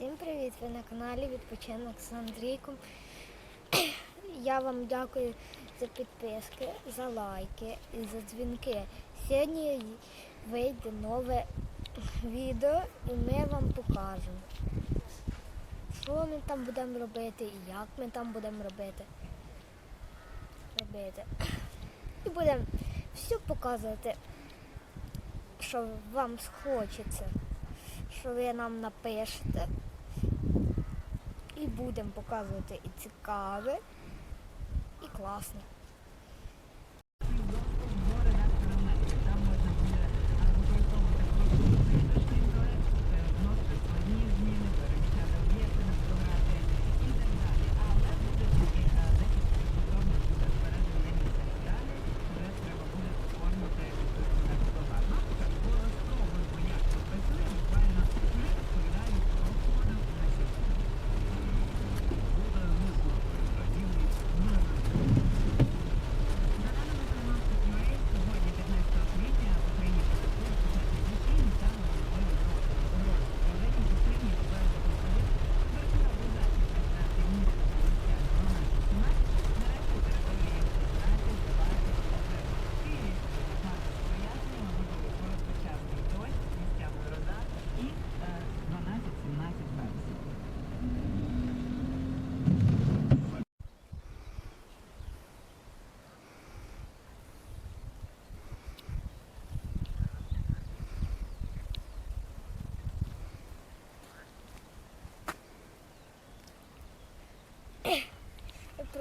Всім привіт! Ви на каналі Відпочинок з Андрійком. Я вам дякую за підписки, за лайки і за дзвінки. Сьогодні вийде нове відео і ми вам покажемо, що ми там будемо робити і як ми там будемо робити. робити. І будемо все показувати, що вам схочеться що ви нам напишете. І будемо показувати і цікаве, і класне.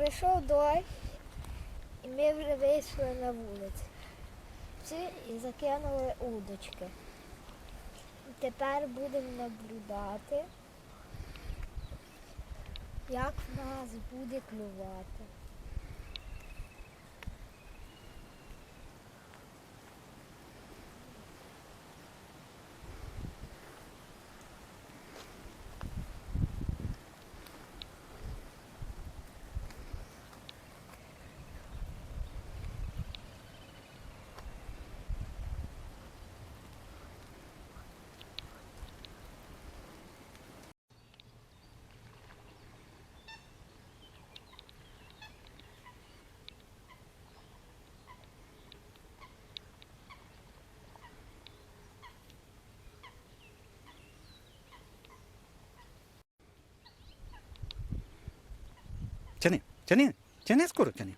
Прийшов дощ, і ми вже вийшли на вулицю. Всі і закинули удочки. Тепер будемо наблюдати, як в нас буде клювати. Тяни, тяни, тяни скоро тяни.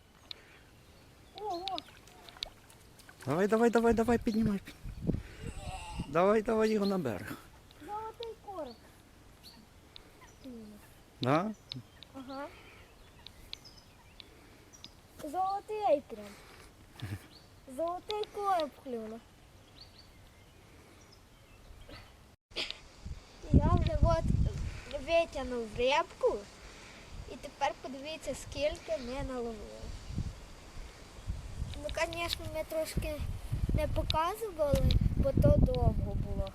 Ого! Давай, давай, давай, давай, піднімай. Давай, давай його на берег. Золотий короб. Да? Ага. Золотий прям. Золотий короб клюнув. Я вже от витягнув рибку. І тепер подивіться, скільки ми наловили. Ну, звісно, ми трошки не показували, бо то довго було.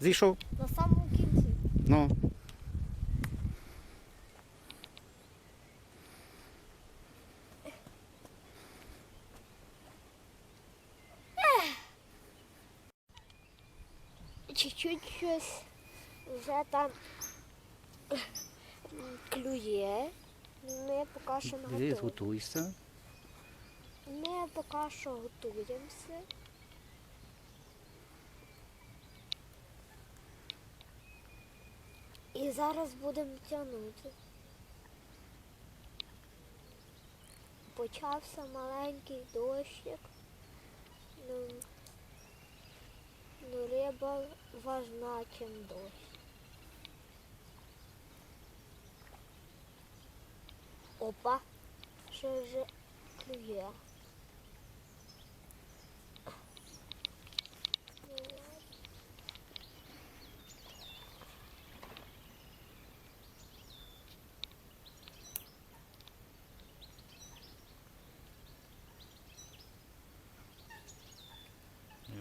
Зійшов. На самому кінці. Ну. Чуть-чуть щось вже там клює. Ми поки що не Дивись, готуйся. Ми поки що готуємося. І зараз будемо тягнути. Почався маленький дощик. Ну, ну риба важна, чим дощ. Опа, ще вже клює.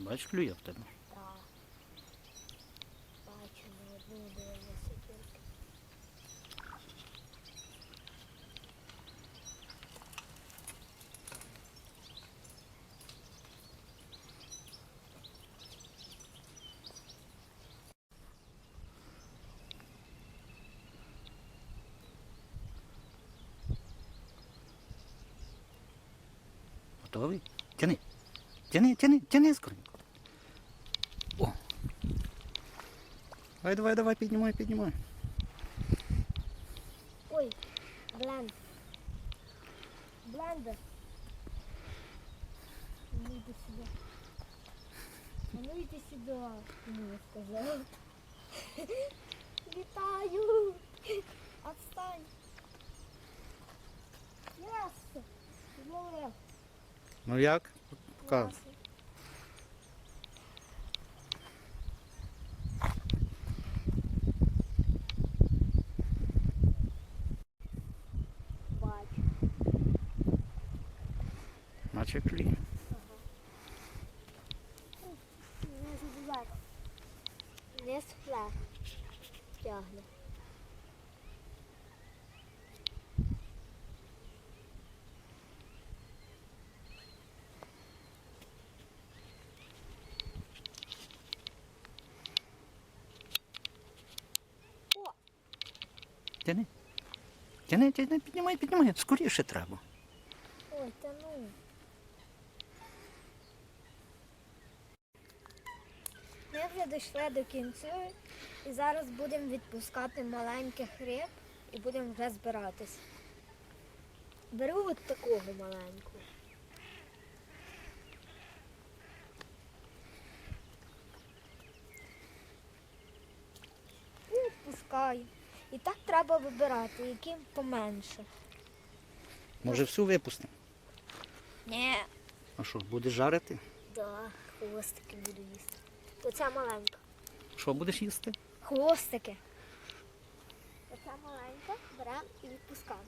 Бачиш, клює в тебе. Готовий? Тяни. Тяни, тяни, тяни скоренько. О. Давай, давай, давай, піднімай, піднімай. Ой, бленд. Блендер. Ну йди сюди. А ну йди сюди, мені сказав. Вітаю! Отстань! Єс! Ну як? Показуй. Наче клі. Не забувай. Не спле. Тягне. О, Тяни. Тяни, тяни, піднімай, піднімай. Скоріше треба. ой, та ну. Ми вже дійшли до кінцю і зараз будемо відпускати маленьких риб і будемо вже збиратись. Беру от такого маленького. І. І так треба вибирати, яким поменше. Може всю випустимо? Ні. А що, будеш жарити? Да, хвостики буду їсти. Оця маленька. Що будеш їсти? Хвостики. Оця маленька беремо і відпускаємо.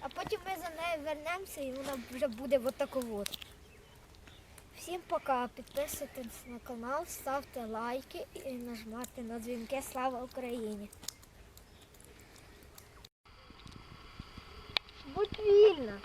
А потім ми за нею вернемося і вона вже буде отаку от. Всім пока. Підписуйтесь на канал, ставте лайки і нажмати на дзвінки. Слава Україні! Будь вільна!